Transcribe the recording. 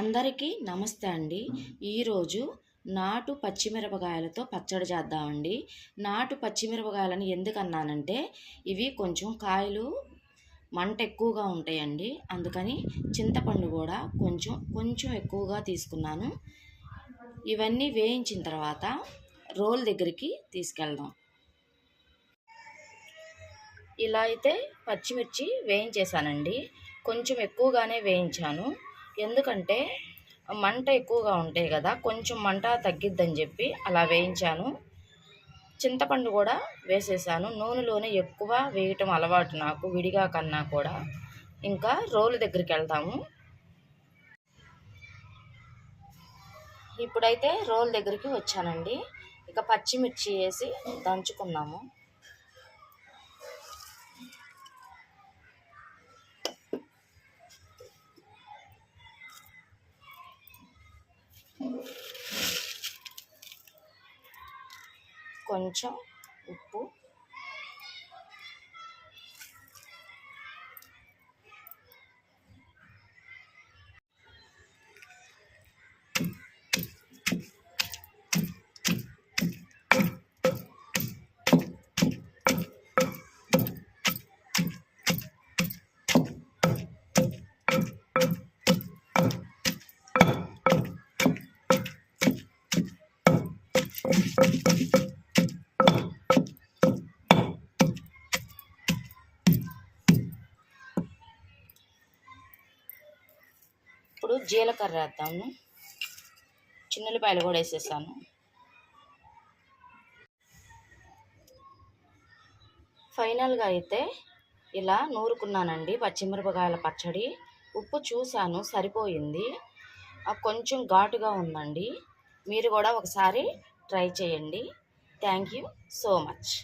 అందరికీ నమస్తే అండి. ఈరోజు నాటు పచ్చిమిరపకాయలతో పచ్చడి చేద్దామండి. నాటు పచ్చిమిరపకాయలని ఎందుకు అన్నానంటే ఇవి కొంచెం కాయలు మంట ఎక్కువగా ఉంటాయండి. అందుకని చింతపండు కూడా కొంచెం కొంచెం ఎక్కువగా తీసుకున్నాను. ఇవన్నీ వేయించిన తర్వాత రోల్ దగ్గరికి తీసుకెళ్దాం. ఇలా అయితే పచ్చిమిర్చి వేయించేసానండి కొంచెం ఎక్కువగానే వేయించాను. ఎందుకంటే మంట ఎక్కువగా ఉంటాయి కదా కొంచెం మంట తగ్గిద్దని చెప్పి అలా వేయించాను. చింతపండు కూడా వేసేసాను. నూనెలోనే ఎక్కువ వేయటం అలవాటు నాకు విడిగా కన్నా కూడా. ఇంకా రోలు దగ్గరికి వెళ్తాము. ఇప్పుడైతే రోల్ దగ్గరికి వచ్చానండి. ఇక పచ్చిమిర్చి వేసి దంచుకున్నాము. కొంచెం ఉప్పు ఇప్పుడు జీలకర్ర వేద్దాము. చిన్నులపాయలు కూడా వేసేసాను. ఫైనల్గా అయితే ఇలా నూరుకున్నానండి పచ్చిమిరపకాయల పచ్చడి. ఉప్పు చూశాను సరిపోయింది. కొంచెం ఘాటుగా ఉందండి. మీరు కూడా ఒకసారి ట్రై చేయండి. Thank you so much.